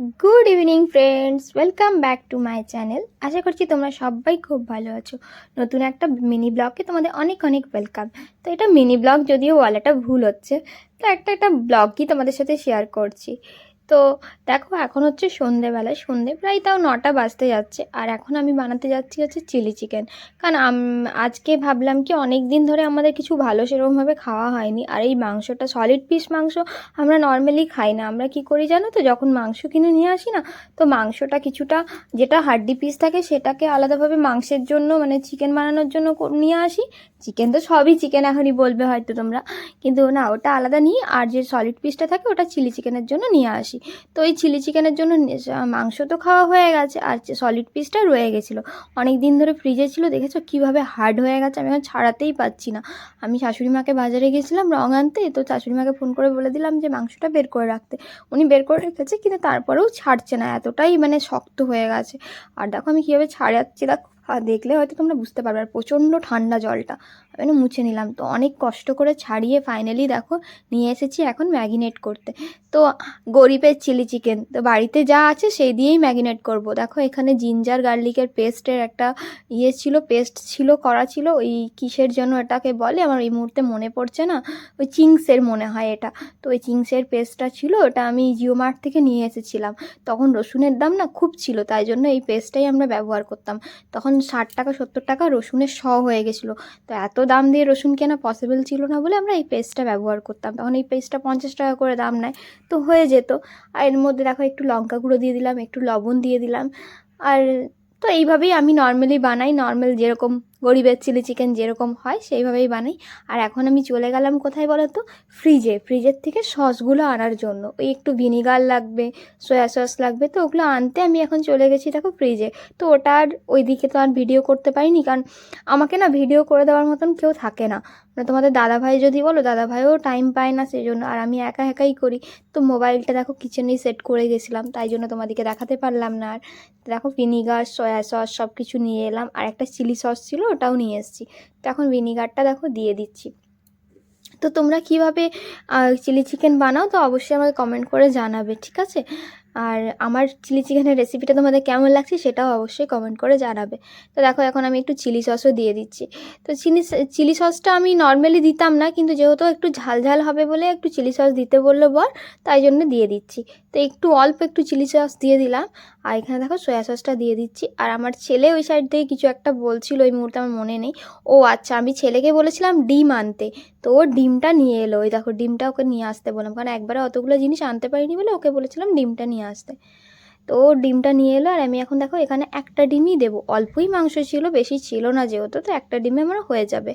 Good evening friends welcome back to my channel আশা করছি তোমরা সবাই খুব ভালো আছো। নতুন একটা মিনি ব্লগে তোমাদের অনেক অনেক ওয়েলকাম তো এটা মিনি ব্লগ যদিও ওয়ালাটা ভুল হচ্ছে, তো একটা একটা ব্লগই তোমাদের সাথে শেয়ার করছি। তো দেখো এখন হচ্ছে সন্ধেবেলা সন্ধে প্রায় তাও নটা বাজতে যাচ্ছে। আর এখন আমি বানাতে যাচ্ছি হচ্ছে চিলি চিকেন। কারণ আজকে ভাবলাম কি অনেক দিন ধরে আমাদের কিছু ভালো সেরকমভাবে খাওয়া হয়নি। আর এই মাংসটা সলিড পিস মাংস আমরা নর্মালি খাই না। আমরা কি করি জানো তো, যখন মাংস কিনে নিয়ে আসি না, তো মাংসটা কিছুটা, যেটা হাড্ডি পিস থাকে সেটাকে আলাদাভাবে মাংসের জন্য মানে চিকেন বানানোর জন্য নিয়ে আসি। চিকেন তো সবই চিকেন এখনই বলবে হয়তো তোমরা। কিন্তু না, ওটা আলাদা নিই আর যে সলিড পিসটা থাকে ওটা চিলি চিকেনের জন্য নিয়ে আসি। তো এই চিলি চিকেনের জন্য মাংস তো খাওয়া হয়ে গেছে আর সলিড পিসটা রয়ে গেছিল। অনেক দিন ধরে ফ্রিজে ছিল, দেখেছ কীভাবে হার্ড হয়ে গেছে আমি এখন ছাড়াতেই পাচ্ছি না। আমি শাশুড়ি মাকে বাজারে গেছিলাম রং আনতে, তো শাশুড়ি মাকে ফোন করে বলে দিলাম যে মাংসটা বের করে রাখতে। উনি বের করে রেখেছে, কিন্তু তারপরেও ছাড়ছে না, এতটাই মানে শক্ত হয়ে গেছে। আর দেখো আমি কীভাবে ছাড়াচ্ছি, দেখো দেখলে হয়তো তোমরা বুঝতে পারবে, আর প্রচণ্ড ঠান্ডা জলটা। আমি না মুছে নিলাম। তো অনেক কষ্ট করে ছাড়িয়ে ফাইনালি দেখো, নিয়ে এসেছি এখন ম্যাগিনেট করতে। তো গরিবের চিলি চিকেন তো বাড়িতে যা আছে সেই দিয়েই ম্যাগিনেট করব। দেখো, এখানে জিঞ্জার গার্লিকের পেস্টের একটা ইয়ে ছিল পেস্ট ছিল, করা ছিল। ওই কিসের জন্য এটাকে বলে? আমার এই মুহূর্তে মনে পড়ছে না। ওই চিংসের মনে হয় এটা। তো ওই চিংসের পেস্টটা ছিল, ওটা আমি জিও মার্ট থেকে নিয়ে এসেছিলাম। তখন রসুনের দাম না খুব ছিল, তাই জন্য এই পেস্টটাই আমরা ব্যবহার করতাম। তখন ষাট টাকা, সত্তর টাকা রসুনের শ হয়ে গেছিল। তো এত দাম দিয়ে রসুন কেনা পসিবল ছিল না বলে আমরা এই পেস্টটা ব্যবহার করতাম। তখন এই পেস্টটা পঞ্চাশ টাকা করে দাম নেয়। তো হয়ে যেত। আর এর মধ্যে দেখো একটু লঙ্কা গুঁড়ো দিয়ে দিলাম, একটু লবণ দিয়ে দিলাম। আর তো এইভাবেই আমি নর্মালি বানাই। নর্মাল যেরকম গরিবের চিলি চিকেন যেরকম হয় সেইভাবেই বানাই। আর এখন আমি চলে গেলাম কোথায় বলো তো? ফ্রিজে। ফ্রিজের থেকে সসগুলো আনার জন্য। ওই একটু ভিনিগার লাগবে, সয়া সস লাগবে, তো ওগুলো আনতে আমি এখন চলে গেছি দেখো ফ্রিজে। তো ওটা আর ওইদিকে তো আর ভিডিও করতে পারিনি, কারণ আমাকে না ভিডিও করে দেওয়ার মতন কেউ থাকে না। মানে তোমাদের দাদাভাই যদি বলো, দাদাভাইও টাইম পায় না সেই জন্য আর আমি একা একাই করি। তো মোবাইলটা দেখো কিচেনেই সেট করে গেছিলাম, তাই জন্য তোমাদেরকে দেখাতে পারলাম না। আর দেখো ভিনিগার, সয়া সস সব কিছু নিয়ে এলাম। আর একটা চিলি সস ছিল ওটাও নিয়ে এসেছি। তো এখন ভিনিগারটা দেখো দিয়ে দিচ্ছি। তো তোমরা কীভাবে চিলি চিকেন বানাও তো অবশ্যই আমাকে কমেন্ট করে জানাবে, ঠিক আছে? আর আমার চিলি চিকেনের রেসিপিটা তোমাদের কেমন লাগছে সেটাও অবশ্যই কমেন্ট করে জানাবে। তো দেখো, এখন আমি একটু চিলি সসও দিয়ে দিচ্ছি। তো চিলি চিলি সসটা আমি নর্মালি দিতাম না, কিন্তু যেহেতু একটু ঝাল ঝাল হবে বলে একটু চিলি সস দিতে বলল বর, তাই জন্য দিয়ে দিচ্ছি। তো একটু অল্প একটু চিলি সস দিয়ে দিলাম। আর এখানে দেখো সয়া সসটা দিয়ে দিচ্ছি। আর আমার ছেলে ওই সাইড থেকে কিছু একটা বলছিল ওই মুহূর্তে আমার মনে নেই। ও আচ্ছা আমি ছেলেকে বলেছিলাম ডিম আনতে। তো ও ডিমটা নিয়ে এলো। ওই দেখো, ডিমটা ওকে নিয়ে আসতে বললাম। কারণ একবারে অতগুলো জিনিস আনতে পারিনি বলে ওকে বলেছিলাম ডিমটা নিয়ে আসতে। তো ডিমটা নিয়ে এলো আর আমি এখন দেখো এখানে একটা ডিমই দেবো। অল্পই মাংস ছিল, বেশি ছিল না যেহেতু, তো একটা ডিমে আমার হয়ে যাবে।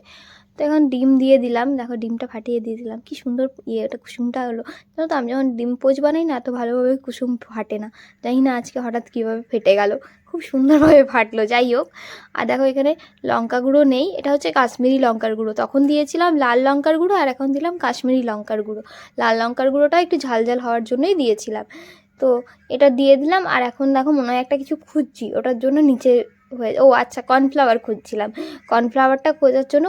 তো এখন ডিম দিয়ে দিলাম, দেখো ডিমটা ফাটিয়ে দিয়ে দিলাম। কি সুন্দর ইয়ে কুসুমটা হলো। জানো তো, আমি যখন ডিম পোচ বানাই না এত ভালোভাবে কুসুম ফাটে না। জানি না আজকে হঠাৎ কীভাবে ফেটে গেল। খুব সুন্দরভাবে ফাটলো, যাই হোক। আর দেখো এখানে লঙ্কা গুঁড়ো নেই, এটা হচ্ছে কাশ্মীরি লঙ্কার গুঁড়ো। তখন দিয়েছিলাম লাল লঙ্কার গুঁড়ো আর এখন দিলাম কাশ্মীরি লঙ্কার গুঁড়ো। লাল লঙ্কার গুঁড়োটা একটু ঝাল ঝাল হওয়ার জন্যই দিয়েছিলাম। তো এটা দিয়ে দিলাম, আর এখন দেখো মনে হয় একটা কিছু খুঁজছি, ওটার জন্য নিচে হয়ে, ও আচ্ছা কর্নফ্লাওয়ার খুঁজছিলাম। কর্নফ্লাওয়ারটা খোঁজার জন্য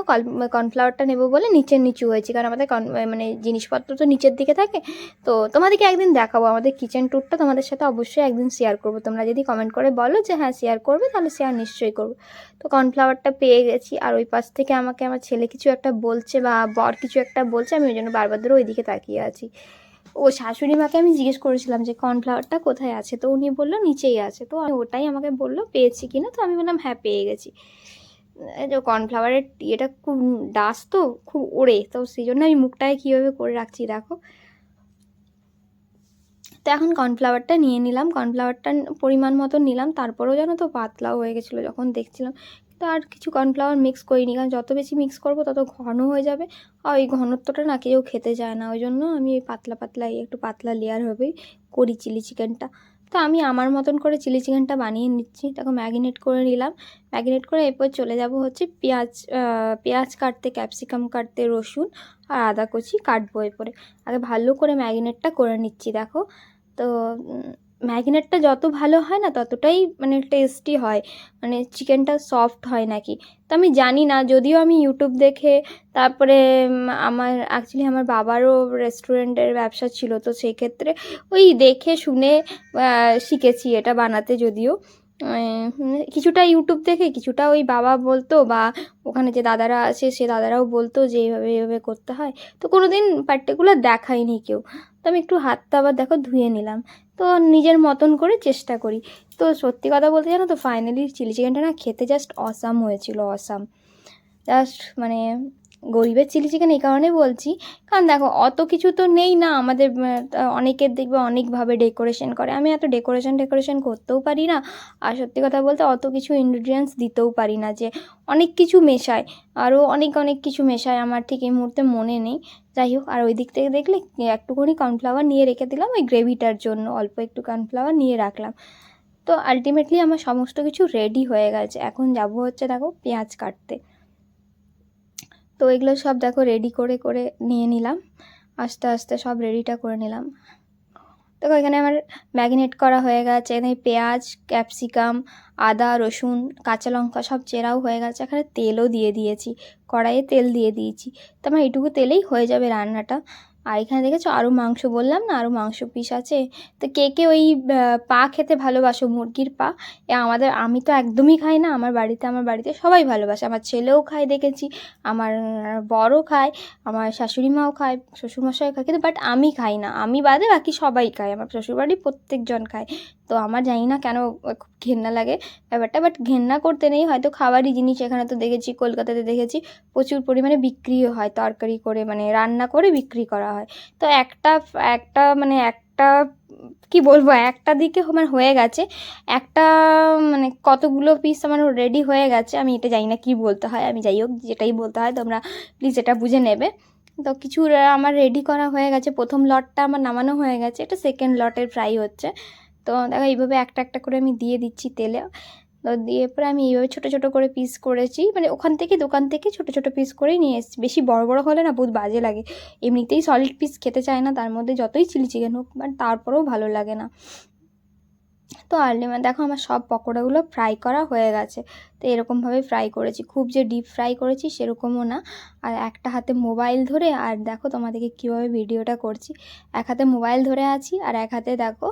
কর্নফ্লাওয়ারটা নেব বলে নিচের নিচু হয়েছে, কারণ আমাদের মানে জিনিসপত্র তো নিচের দিকে থাকে। তো তোমাদেরকে একদিন দেখাবো, আমাদের কিচেন ট্যুরটা তোমাদের সাথে অবশ্যই একদিন শেয়ার করব। তোমরা যদি কমেন্ট করে বলো যে হ্যাঁ শেয়ার করবে, তাহলে শেয়ার নিশ্চয়ই করব। তো কর্নফ্লাওয়ারটা পেয়ে গেছি, আর ওই পাশ থেকে আমাকে আমার ছেলে কিছু একটা বলছে বা বর কিছু একটা বলছে, আমি ওই জন্য বারবার ধরে ওইদিকে তাকিয়ে আছি। ও শাশুড়ি মাকে আমি জিজ্ঞেস করেছিলাম যে কর্নফ্লাওয়ারটা কোথায় আছে? তো উনি বলল, নিচেই আছে। তো আমি ওটাই আমাকে বলল, পেয়েছি কিনা তো আমি বললাম হ্যাঁ পেয়ে গেছি। কর্নফ্লাওয়ারের ইয়েটা খুব ডাস তো, খুব ওড়ে। তো সেই জন্য আমি মুখটায় কীভাবে করে রাখছি দেখো। তো এখন কর্নফ্লাওয়ারটা নিয়ে নিলাম। কর্নফ্লাওয়ারটা পরিমাণ মতো নিলাম। তারপরেও যেন তো পাতলাও হয়ে গেছিল যখন দেখছিলাম। তো আর কিছু কর্নফ্লাওয়ার মিক্স করিনি। কারণ যত বেশি মিক্স করব, তত ঘন হয়ে যাবে। আর ওই ঘনত্বটা না কেউ খেতে চায় না। ওই জন্য আমি ওই পাতলা পাতলা একটু পাতলা লেয়ার হবেই করি চিলি চিকেনটা তো আমি আমার মতন করে চিলি চিকেনটা বানিয়ে নিচ্ছি। দেখো ম্যাগিনেট করে নিলাম। ম্যাগিনেট করে এরপর চলে যাব হচ্ছে পেঁয়াজ পেঁয়াজ কাটতে ক্যাপসিকাম কাটতে, রসুন আর আদা কুচি কাটবো এরপরে। আগে ভালো করে ম্যাগিনেটটা করে নিচ্ছি, দেখো। তো ম্যাগনেটটা যত ভালো হয় না, ততটাই মানে টেস্টি হয়। মানে চিকেনটা সফট হয় নাকি। তো আমি জানি না, যদিও আমি ইউটিউব দেখে তারপরে আমার অ্যাকচুয়ালি আমার বাবারও রেস্টুরেন্টের ব্যবসা ছিল, তো সেক্ষেত্রে ওই দেখে শুনে শিখেছি এটা বানাতে যদিও। কিছুটা ইউটিউব দেখে কিছুটা ওই বাবা বলতো বা ওখানে যে দাদারা আছে সে দাদারাও বলতো যে এইভাবে এইভাবে করতে হয়। তো কোনো দিন পার্টিকুলার দেখায়নি কেউ। তো আমি একটু হাতটা আবার দেখো ধুয়ে নিলাম। তো নিজের মতন করে চেষ্টা করি। তো সত্যি কথা বলতে জানো তো ফাইনালি চিলি চিকেনটা না খেতে জাস্ট অসাম হয়েছিল অসাম জাস্ট মানে গরিবের চিলি চিকেন এই কারণে বলছি। কারণ দেখো, অত কিছু তো নেই না, আমাদের অনেকের দেখবে অনেকভাবে ডেকোরেশন করে। আমি এত ডেকোরেশন ডেকোরেশন করতেও পারি না। আর সত্যি কথা বলতে অত কিছু ইনগ্রিডিয়েন্টস দিতেও পারি না যে অনেক কিছু মেশায়। আরও অনেক অনেক কিছু মেশায়। আমার ঠিক এই মুহূর্তে মনে নেই। যাই হোক, আর ওই দিক থেকে দেখলে একটুখানি কর্নফ্লাওয়ার নিয়ে রেখে দিলাম। ওই গ্রেভিটার জন্য অল্প একটু কর্নফ্লাওয়ার নিয়ে রাখলাম। তো আলটিমেটলি আমার সমস্ত কিছু রেডি হয়ে গেছে। এখন যাব হচ্ছে, দেখো, পেঁয়াজ কাটতে। তো এগুলো সব দেখো রেডি করে করে নিয়ে নিলাম। আস্তে আস্তে সব রেডিটা করে নিলাম। দেখো এখানে আমার ম্যাগিনেট করা হয়ে গেছে। এখানে পেঁয়াজ ক্যাপসিকাম আদা, রসুন, কাঁচা লঙ্কা সব চেরাও হয়ে গেছে। এখানে তেলও দিয়ে দিয়েছি। কড়াইয়ে তেল দিয়ে দিয়েছি। তো আমার এইটুকু তেলেই হয়ে যাবে রান্নাটা। আর এখানে দেখেছ আরও মাংস বললাম না আরও মাংস পিস আছে। তো কে কে ওই পা খেতে ভালোবাসো, মুরগির পা? আমাদের, আমি তো একদমই খাই না, আমার বাড়িতে আমার বাড়িতে সবাই ভালোবাসে। আমার ছেলেও খায় দেখেছি, আমার বড়ও খায়, আমার শাশুড়ি মাও খায়, শ্বশুরমশাইও খায়, কিন্তু বাট আমি খাই না। আমি বাদে বাকি সবাই খায়, আমার শ্বশুরবাড়ি প্রত্যেকজন খায়। তো আমার জানি না কেন খুব ঘেন্না লাগে ব্যাপারটা বাট ঘেন্না করতে নেই। হয়তো খাবারই জিনিস এখানে তো দেখেছি, কলকাতাতে দেখেছি, প্রচুর পরিমাণে বিক্রিও হয়, তরকারি করে মানে রান্না করে বিক্রি করা হয়। তো একটা একটা মানে একটা, কি বলব, একটা দিকে আমার হয়ে গেছে, একটা মানে কতগুলো পিস আমার রেডি হয়ে গেছে, আমি এটা জানি না কি বলতে হয়, আমি যাই হোক, যেটাই বলতে হয়, তোমরা প্লিজ এটা বুঝে নেবে। তো কিছু, আমার রেডি করা হয়ে গেছে, প্রথম লটটা আমার নামানো হয়ে গেছে, এটা সেকেন্ড লটের ফ্রাই হচ্ছে। তো দেখো এইভাবে একটা একটা করে আমি দিয়ে দিচ্ছি তেলে। তো দিয়ে পরে আমি এইভাবে ছোটো ছোটো করে পিস করেছি। মানে ওখান থেকে, দোকান থেকে ছোটো ছোটো পিস করেই নিয়ে এসেছি। বেশি বড় বড় হলে না বহুত বাজে লাগে। এমনিতেই সলিড পিস খেতে চায় না, তার মধ্যে যতই চিলি চিকেন হোক বাট তারপরেও ভালো লাগে না। তো আলটিমেট দেখো আমার সব পকোড়াগুলো ফ্রাই করা হয়ে গেছে। তো এরকমভাবে ফ্রাই করেছি। খুব যে ডিপ ফ্রাই করেছি সেরকমও না। আর একটা হাতে মোবাইল ধরে, আর দেখো তোমাদেরকে কীভাবে ভিডিওটা করছি। এক হাতে মোবাইল ধরে আছি, আর এক হাতে দেখো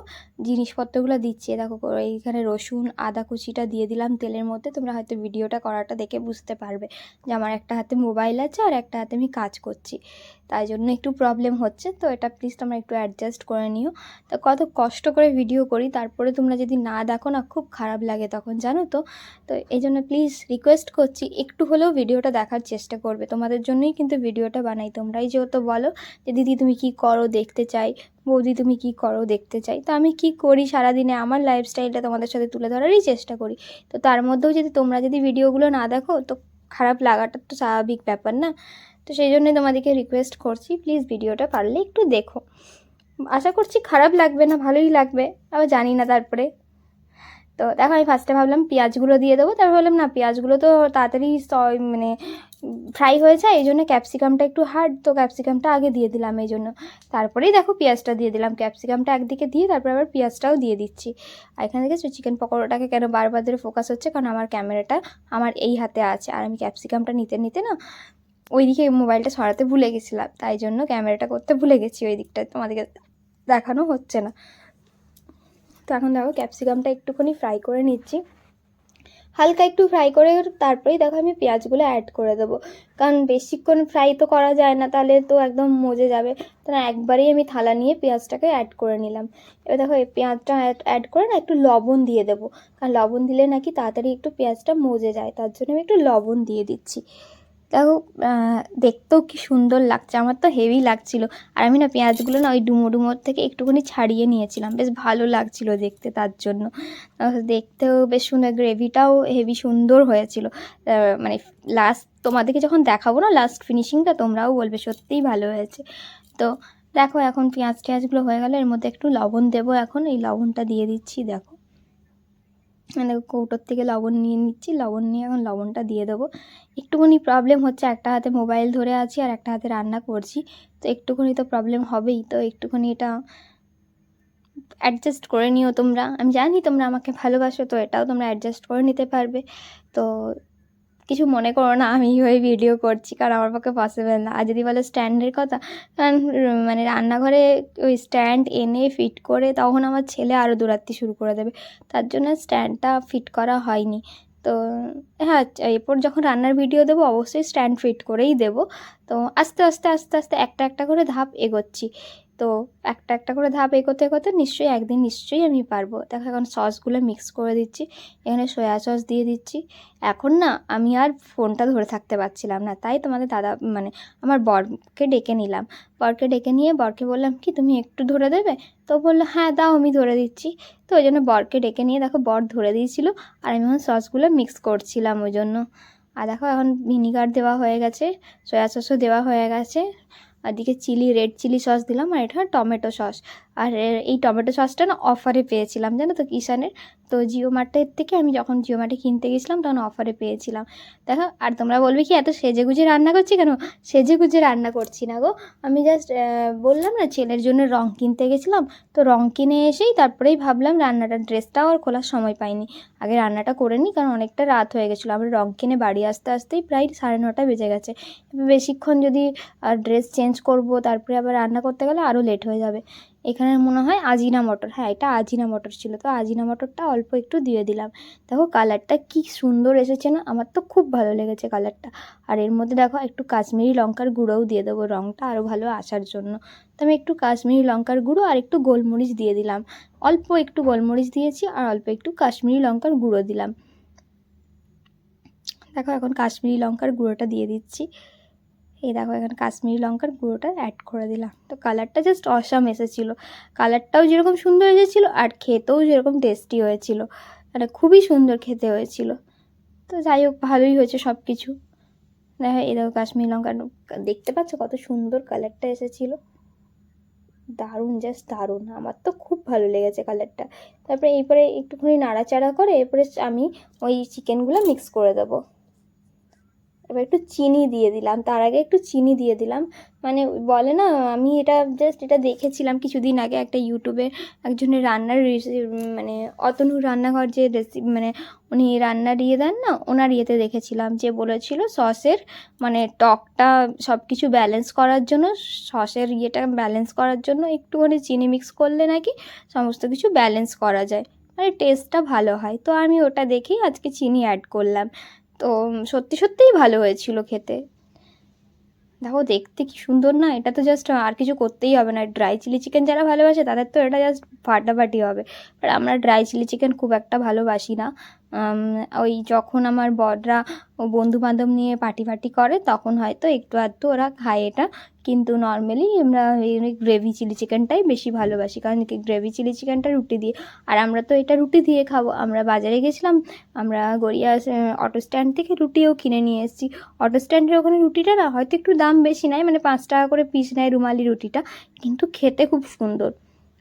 জিনিসপত্রগুলো দিচ্ছি। দেখো এইখানে রসুন, আদা কুচিটা দিয়ে দিলাম তেলের মধ্যে। তোমরা হয়তো ভিডিওটা করাটা দেখে বুঝতে পারবে যে আমার একটা হাতে মোবাইল আছে, আর একটা হাতে আমি কাজ করছি। তাই জন্য একটু প্রবলেম হচ্ছে। তো এটা প্লিজ তোমরা একটু অ্যাডজাস্ট করে নিও। তো কত কষ্ট করে ভিডিও করি। তারপরে তোমরা যদি না দেখো না, খুব খারাপ লাগে তখন, জানো তো? তো এই জন্য প্লিজ রিকোয়েস্ট করছি, একটু হলেও ভিডিওটা দেখার চেষ্টা করবে। তোমাদের জন্যই কিন্তু ভিডিওটা বানাই তোমরাই, যেহেতু বলো যে, দিদি, তুমি কি করো দেখতে চাই? বৌদি, তুমি কি করো দেখতে চাই? তো আমি কি করি সারাদিনে? আমার লাইফস্টাইলটা তোমাদের সাথে তুলে ধরারই চেষ্টা করি। তো তার মধ্যেও যদি তোমরা যদি ভিডিওগুলো না দেখো, তো খারাপ লাগাটা তো স্বাভাবিক ব্যাপার না। তো সেই জন্যই তোমাদেরকে রিকোয়েস্ট করছি প্লিজ ভিডিওটা পারলে একটু দেখো। আশা করছি খারাপ লাগবে না, ভালোই লাগবে, আবার জানি না তারপরে। তো দেখো, আমি ফার্স্টে ভাবলাম পেঁয়াজগুলো দিয়ে দেবো, তারপর ভাবলাম না, পেঁয়াজগুলো তো তাড়াতাড়ি মানে ফ্রাই হয়ে যায় এই জন্য ক্যাপসিকামটা একটু হার্ড তো ক্যাপসিকামটা আগে দিয়ে দিলাম এই জন্য তারপরেই দেখো পেঁয়াজটা দিয়ে দিলাম ক্যাপসিকামটা একদিকে দিয়ে তারপর আবার পেঁয়াজটাও দিয়ে দিচ্ছি। আর এখানে দেখেছ চিকেন পকোড়াটাকে কেন বারবার ধরে ফোকাস হচ্ছে? কারণ আমার ক্যামেরাটা আমার এই হাতে আছে, আর আমি ক্যাপসিকামটা নিতে নিতে না ওইদিকে মোবাইলটা সরাতে ভুলে গেছিলাম, তাই জন্য ক্যামেরাটা করতে ভুলে গেছি ওই দিকটা তোমাদেরকে দেখানো হচ্ছে না। তো এখন দেখো ক্যাপসিকামটা একটুখানি ফ্রাই করে নিচ্ছি। হালকা একটু ফ্রাই করে তারপরেই দেখো আমি পেঁয়াজগুলো অ্যাড করে দেবো। কারণ বেশিক্ষণ ফ্রাই তো করা যায় না, তাহলে তো একদম মজে যাবে। তো না, একবারেই আমি থালা নিয়ে পেঁয়াজটাকে অ্যাড করে নিলাম। এবার দেখো এই পেঁয়াজটা অ্যাড করে না একটু লবণ দিয়ে দেবো। কারণ লবণ দিলে নাকি তাড়াতাড়ি একটু পেঁয়াজটা মজে যায়, তার জন্য আমি একটু লবণ দিয়ে দিচ্ছি। দেখো দেখতেও কি সুন্দর লাগছে। আমার তো হেভি লাগছিল। আর আমি না পেঁয়াজগুলো না ওই ডুমো ডুমোর থেকে একটুখানি ছাড়িয়ে নিয়েছিলাম। বেশ ভালো লাগছিল দেখতে তার জন্য। দেখতেও বেশ সুন্দর, গ্রেভিটাও হেভি সুন্দর হয়েছিল। মানে লাস্ট তোমাদেরকে যখন দেখাবো না লাস্ট ফিনিশিংটা তোমরাও বলবে সত্যিই ভালো হয়েছে। তো দেখো, এখন পেঁয়াজ টেঁয়াজগুলো হয়ে গেলে এর মধ্যে একটু লবণ দেবো এখন। এই লবণটা দিয়ে দিচ্ছি, দেখো। মানে কৌটোর থেকে লবণ নিয়ে নিচ্ছি, লবণ নিয়ে এখন লবণটা দিয়ে দেবো। একটুখানি প্রবলেম হচ্ছে, একটা হাতে মোবাইল ধরে আছি আর একটা হাতে রান্না করছি, তো একটুখানি তো প্রবলেম হবেই, তো একটুখানি এটা অ্যাডজাস্ট করে নিও তোমরা। আমি জানি তোমরা আমাকে ভালোবাসো, তো এটাও তোমরা অ্যাডজাস্ট করে নিতে পারবে। তো কিছু মনে করো না, আমি ওই ভিডিও করছি, কারণ আমার পক্ষে পসিবল না। আর যদি বলো স্ট্যান্ডের কথা, কারণ মানে রান্নাঘরে ওই স্ট্যান্ড এনে ফিট করে তখন আমার ছেলে আরও দৌড়াতে শুরু করে দেবে। তার জন্য স্ট্যান্ডটা ফিট করা হয়নি। তো হ্যাঁ এরপর যখন রান্নার ভিডিও দেবো, অবশ্যই স্ট্যান্ড ফিট করেই দেবো। তো আস্তে আস্তে আস্তে আস্তে একটা একটা করে ধাপ এগোচ্ছি। তো একটা একটা করে ধাপ এগোতে এগোতে নিশ্চয়ই একদিন নিশ্চয়ই আমি পারব। দেখো এখন সসগুলো মিক্স করে দিচ্ছি, এখানে সয়া সস দিয়ে দিচ্ছি। এখন না, আমি আর ফোনটা ধরে থাকতে পারছিলাম না, তাই তোমাদের দাদা মানে আমার বরকে ডেকে নিলাম। বরকে ডেকে নিয়ে বরকে বললাম, কি তুমি একটু ধরে দেবে? তো বলল হ্যাঁ দাও, আমি ধরে দিচ্ছি। তো ওই জন্য বরকে ডেকে নিয়ে দেখো বর ধরে দিয়েছিল, আর আমি এখন সসগুলো মিক্স করছিলাম ওই জন্য। আর দেখো এখন ভিনিগার দেওয়া হয়ে গেছে সয়া সসও দেওয়া হয়ে গেছে। আর দিকে চিলি রেড চিলি সস দিলাম আর এটা টমেটো সস আর এই টমেটো সসটা না অফারে পেয়েছিলাম, জানো তো কিষানের তো জিও মার্টের থেকে আমি যখন জিও মার্টে কিনতে গেছিলাম তখন অফারে পেয়েছিলাম। দেখো, আর তোমরা বলবে কি, এত সেজে গুজে রান্না করছি কেন? সেজে গুজে রান্না করছি না গো। আমি জাস্ট বললাম না ছেলের জন্য রং কিনতে গেছিলাম, তো রং কিনে এসেই তারপরেই ভাবলাম রান্নাটা ড্রেসটাও আর খোলার সময় পাইনি। আগে রান্নাটা করে নিই, কারণ অনেকটা রাত হয়ে গেছিল। আমরা রং কিনে বাড়ি আসতে আসতেই প্রায় সাড়ে নটা বেজে গেছে। বেশিক্ষণ যদি ড্রেস চেঞ্জ করব, তারপরে আবার রান্না করতে গেলে আরও লেট হয়ে যাবে। এখানে মনে হয় আজিনা মটর হ্যাঁ এটা আজিনা মটর ছিল। তো আজিনা মটরটা অল্প একটু দিয়ে দিলাম। দেখো কালারটা কি সুন্দর এসেছে না, আমার তো খুব ভালো লেগেছে কালারটা আর এর মধ্যে দেখো একটু কাশ্মীরি লঙ্কার গুঁড়োও দিয়ে দেবো রঙটা আরও ভালো আসার জন্য। তো আমি একটু কাশ্মীরি লঙ্কার গুঁড়ো আর একটু গোলমরিচ দিয়ে দিলাম। অল্প একটু গোলমরিচ দিয়েছি আর অল্প একটু কাশ্মীরি লঙ্কার গুঁড়ো দিলাম। দেখো এখন কাশ্মীরি লঙ্কার গুঁড়োটা দিয়ে দিচ্ছি। এই দেখো, এখানে কাশ্মীরি লঙ্কার গুঁড়োটা অ্যাড করে দিলাম। তো কালারটা জাস্ট অসাম এসেছিল। কালারটাও যেরকম সুন্দর এসেছিল আর খেতেও যেরকম টেস্টি হয়েছিল। মানে খুবই সুন্দর খেতে হয়েছিল। তো যাই হোক, ভালোই হয়েছে সব কিছু দেখো, এই দেখো কাশ্মীরি লঙ্কা, দেখতে পাচ্ছ কত সুন্দর কালারটা এসেছিল? দারুণ জাস্ট দারুণ। আমার তো খুব ভালো লেগেছে কালারটা তারপরে এরপরে একটুখানি নাড়াচাড়া করে এরপরে আমি ওই চিকেনগুলো মিক্স করে দেবো। এবার একটু চিনি দিয়ে দিলাম। তার আগে একটু চিনি দিয়ে দিলাম। মানে বলে না, আমি এটা জাস্ট এটা দেখেছিলাম কিছুদিন আগে একটা ইউটিউবে একজনের রান্নার মানে অতনু রান্নাঘর যে রেসিপি মানে উনি রান্নার ইয়ে দেন না, ওনার ইয়েতে দেখেছিলাম যে বলেছিল সসের মানে টকটা সব কিছু ব্যালেন্স করার জন্য, সসের ইয়েটা ব্যালেন্স করার জন্য একটুখানি চিনি মিক্স করলে নাকি সমস্ত কিছু ব্যালেন্স করা যায়। মানে টেস্টটা ভালো হয়। তো আমি ওটা দেখেই আজকে চিনি অ্যাড করলাম। তো সত্যি সত্যিই ভালো হয়েছিল খেতে। দেখো দেখতে কি সুন্দর না, এটা তো জাস্ট আর কিছু করতেই হবে না। ড্রাই চিলি চিকেন যারা ভালোবাসে তাদের তো এটা জাস্ট ফাটাফাটি হবে। আর আমরা ড্রাই চিলি চিকেন খুব একটা ভালোবাসি না। ওই যখন আমার বড়রা ও বন্ধু বান্ধব নিয়ে পার্টি ফার্টি করে, তখন হয়তো একটু আধটু ওরা খায় এটা। কিন্তু নর্মালি আমরা গ্রেভি চিলি চিকেনটাই বেশি ভালোবাসি, কারণ কি গ্রেভি চিলি চিকেনটা রুটি দিয়ে। আর আমরা তো এটা রুটি দিয়ে খাব। আমরা বাজারে গেছিলাম, আমরা গড়িয়া অটো স্ট্যান্ড থেকে রুটিও কিনে নিয়ে এসেছি। অটো স্ট্যান্ডের ওখানে রুটিটা না, হয়তো একটু দাম বেশি নেয় মানে পাঁচ টাকা করে পিস নেয় রুমালি রুটিটা, কিন্তু খেতে খুব সুন্দর।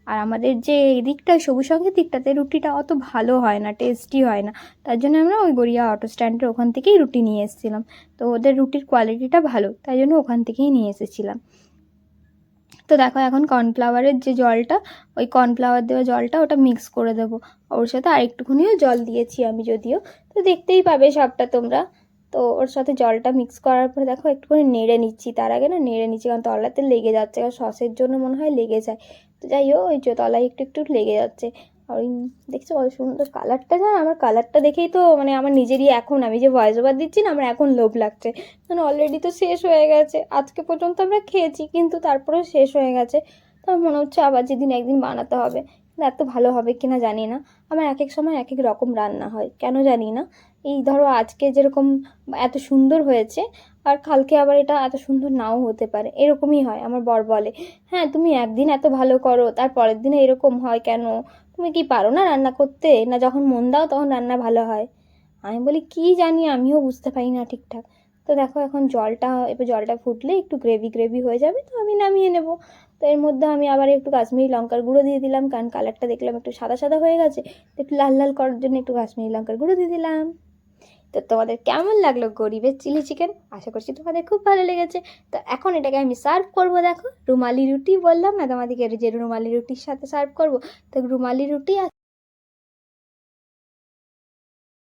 আর আমাদের যে এদিকটা সবুজ সঙ্গে দিকটাতে রুটিটা অত ভালো হয় না টেস্টি হয় না। তার জন্য আমরা ওই গড়িয়া অটো স্ট্যান্ডের ওখান থেকেই রুটি নিয়ে এসেছিলাম। তো ওদের রুটির কোয়ালিটিটা ভালো, তাই জন্য ওখান থেকেই নিয়ে এসেছিলাম। তো দেখো এখন কর্নফ্লাওয়ারের যে জলটা, ওই কর্নফ্লাওয়ার দেওয়া জলটা ওটা মিক্স করে দেবো। ওর সাথে আরেকটুখানিও জল দিয়েছি আমি যদিও। তো দেখতেই পাবে সবটা তোমরা। তো ওর সাথে জলটা মিক্স করার পরে দেখো একটুখানি নেড়ে নিচ্ছি। তার আগে না নেড়ে নিচ্ছি, কারণ তলাতে লেগে যাচ্ছে কারণ সসের জন্য মনে হয় লেগে যায়। তো যাই হোক, ওই যে তলায় একটু একটু লেগে যাচ্ছে। আর ওই দেখছ কত সুন্দর কালারটা জানো? আমার কালারটা দেখেই তো মানে আমার নিজেরই এখন, আমি যে ভয়েস ওভার দিচ্ছি না, আমার এখন লোভ লাগছে। কারণ অলরেডি তো শেষ হয়ে গেছে। আজকে পর্যন্ত আমরা খেয়েছি, কিন্তু তারপরেও শেষ হয়ে গেছে। তো মনে হচ্ছে আবার যেদিন একদিন বানাতে হবে। এত ভালো হবে কিনা জানি না। আমার এক এক সময় এক এক রকম রান্না হয়, কেন জানি না। এই ধরো আজকে যেরকম এত সুন্দর হয়েছে, আর কালকে আবার এটা এত সুন্দর নাও হতে পারে, এরকমই হয়, আমার বর বলে। হ্যাঁ তুমি একদিন এত ভালো করো, তার পরের দিনে এরকম হয় কেন? তুমি কি পারো না রান্না করতে? না যখন মন দাও তখন রান্না ভালো হয়। আমি বলি, কি জানি, আমিও বুঝতে পারি না ঠিকঠাক। তো দেখো এখন জলটা, এবার জলটা ফুটলে একটু গ্রেভি গ্রেভি হয়ে যাবে, তো আমি নামিয়ে নেব। তো এর মধ্যে আমি আবার একটু কাশ্মীরি লঙ্কার গুঁড়ো দিয়ে দিলাম, কারণ কালারটা দেখলাম একটু সাদা সাদা হয়ে গেছে, তো একটু লাল লাল করার জন্য একটু কাশ্মীরি লঙ্কার গুঁড়ো দিয়ে দিলাম। তো তোমাদের কেমন লাগল গরিবের চিলি চিকেন? আশা করছি তোমাদের খুব ভালো লেগেছে। তো এখন এটাকে আমি সার্ভ করব, দেখো। রুমালি রুটি বললাম না তোমাদেরকে যে রুমালি রুটির সাথে সার্ভ করব। তো রুমালি রুটি